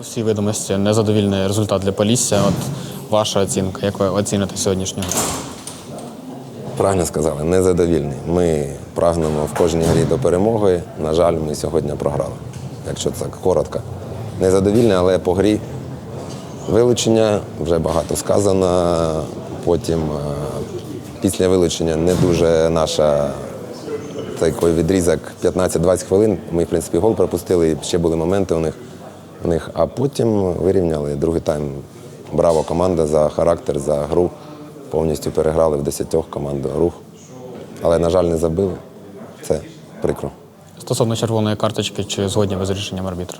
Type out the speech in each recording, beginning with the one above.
всій видимості незадовільний результат для Полісся. От ваша оцінка, як ви оціните сьогоднішню? гру? Правильно сказали, незадовільний. Ми прагнемо в кожній грі до перемоги. На жаль, ми сьогодні програли. Якщо це коротко. Незадовільний, але по грі вилучення вже багато сказано. Потім е, після вилучення не дуже наша такий відрізок 15-20 хвилин. Ми, в принципі, гол пропустили, і ще були моменти у них. Них. А потім вирівняли. Другий тайм. Браво команда за характер, за гру. Повністю переграли в 10 команду рух. Але, на жаль, не забили. Це прикро. Стосовно червоної карточки, чи згодні ви з рішенням арбітра?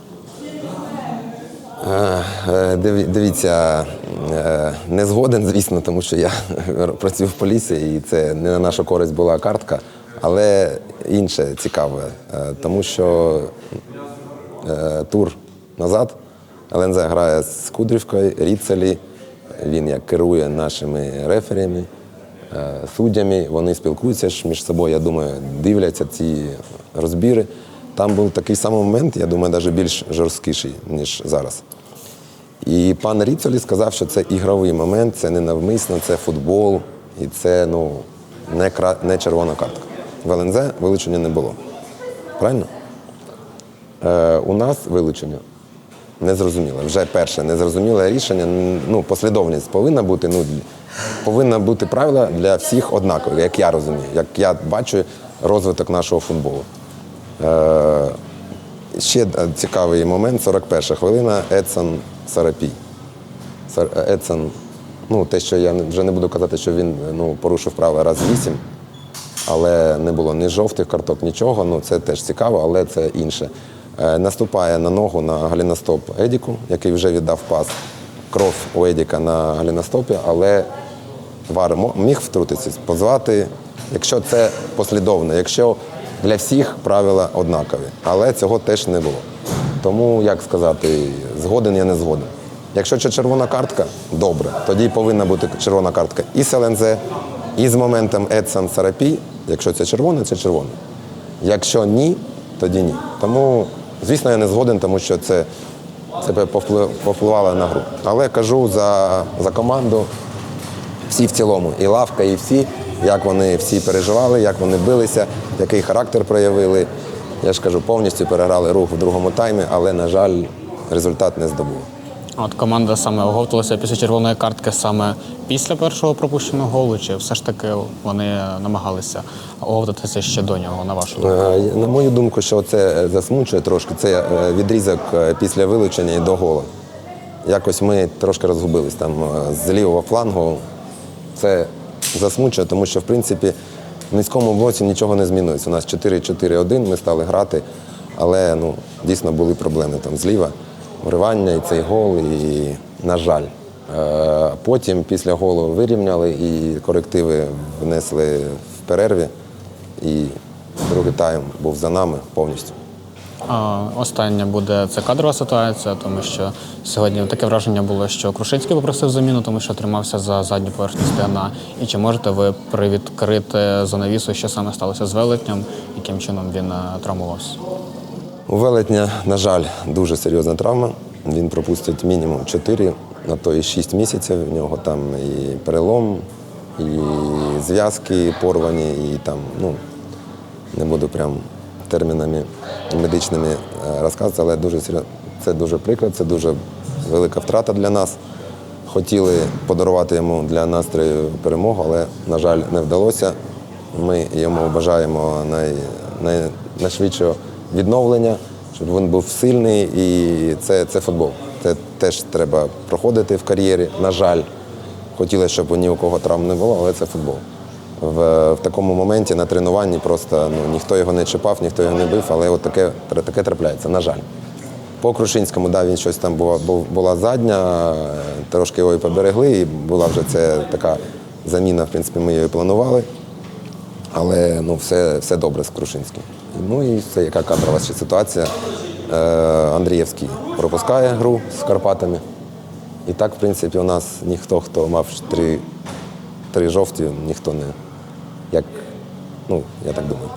Е, Дивіться, е, не згоден, звісно, тому що я працюю в поліції, і це не на нашу користь була картка, але інше цікаве, е, тому що е, тур назад ЛНЗ грає з Кудрівкою, Ріцелі. Він як керує нашими реферіями, е, суддями. Вони спілкуються ж між собою, я думаю, дивляться ці розбіри. Там був такий самий момент, я думаю, навіть більш жорсткіший, ніж зараз. І пан Ріцолі сказав, що це ігровий момент, це не навмисно, це футбол, і це ну, не, кра... не червона картка. В ЛНЗ вилучення не було. Правильно? Е, у нас вилучення незрозуміле. Вже перше незрозуміле рішення. Ну, послідовність повинна бути. Ну, повинна бути правила для всіх однакові, як я розумію, як я бачу розвиток нашого футболу. Е, ще е, цікавий момент, 41 хвилина, Едсон Сарапій. Сар- Едсон, ну, те, що я вже не буду казати, що він ну, порушив правила раз вісім, але не було ні жовтих карток, нічого. Ну, це теж цікаво, але це інше. Е, наступає на ногу на галіностоп Едіку, який вже віддав пас. Кров у Едіка на галіностопі, але Вар міг втрутитися, позвати, якщо це послідовно, якщо для всіх правила однакові. Але цього теж не було. Тому, як сказати, згоден я не згоден. Якщо це червона картка, добре. Тоді повинна бути червона картка і ЛНЗ, і з моментом Едсон Сарапій. Якщо це червоне, це червоне. Якщо ні, тоді ні. Тому, звісно, я не згоден, тому що це, це повпливало на гру. Але кажу за, за команду, всі в цілому, і лавка, і всі, як вони всі переживали, як вони билися, який характер проявили. Я ж кажу, повністю переграли рух в другому таймі, але, на жаль, результат не здобув. От команда саме оговталася після червоної картки саме після першого пропущеного голу, чи все ж таки вони намагалися оговтатися ще до нього, на вашу думку? Е, На мою думку, що це засмучує трошки, це е, відрізок е, після вилучення і до гола. Якось ми трошки розгубились там з лівого флангу. Це засмучує, тому що, в принципі, в низькому блоці нічого не змінилось. У нас 4-4-1, ми стали грати, але ну, дійсно були проблеми там зліва. Вривання і цей гол, і, на жаль. Е, Потім після голу вирівняли і корективи внесли в перерві. І другий тайм був за нами повністю. Остання буде це кадрова ситуація, тому що сьогодні таке враження було, що Крушинський попросив заміну, тому що тримався за задню поверхню стегна. І чи можете ви привідкрити занавісу, що саме сталося з велетням, яким чином він е, травмувався? У велетня, на жаль, дуже серйозна травма. Він пропустить мінімум 4, на то і 6 місяців. У нього там і перелом, і зв'язки порвані, і там, ну, не буду прям термінами медичними е, розказувати, але дуже серйозно. Це дуже прикро, це дуже велика втрата для нас. Хотіли подарувати йому для настрою перемогу, але, на жаль, не вдалося. Ми йому бажаємо най, най, найшвидшого відновлення, щоб він був сильний. І це, це футбол. Це теж треба проходити в кар'єрі. На жаль, хотілося, щоб ні у кого травм не було, але це футбол. В, в такому моменті на тренуванні просто ну, ніхто його не чіпав, ніхто його не бив, але от таке, таке трапляється, на жаль. По Крушинському, да, він щось там була, була задня, трошки його і поберегли, і була вже це така заміна, в принципі, ми її планували. Але ну, все, все добре з Крушинським. Ну і все, яка кадрова ще ситуація. Е, Андрієвський пропускає гру з Карпатами. І так, в принципі, у нас ніхто, хто мав три, три жовті, ніхто не. Як, ну, я так думаю.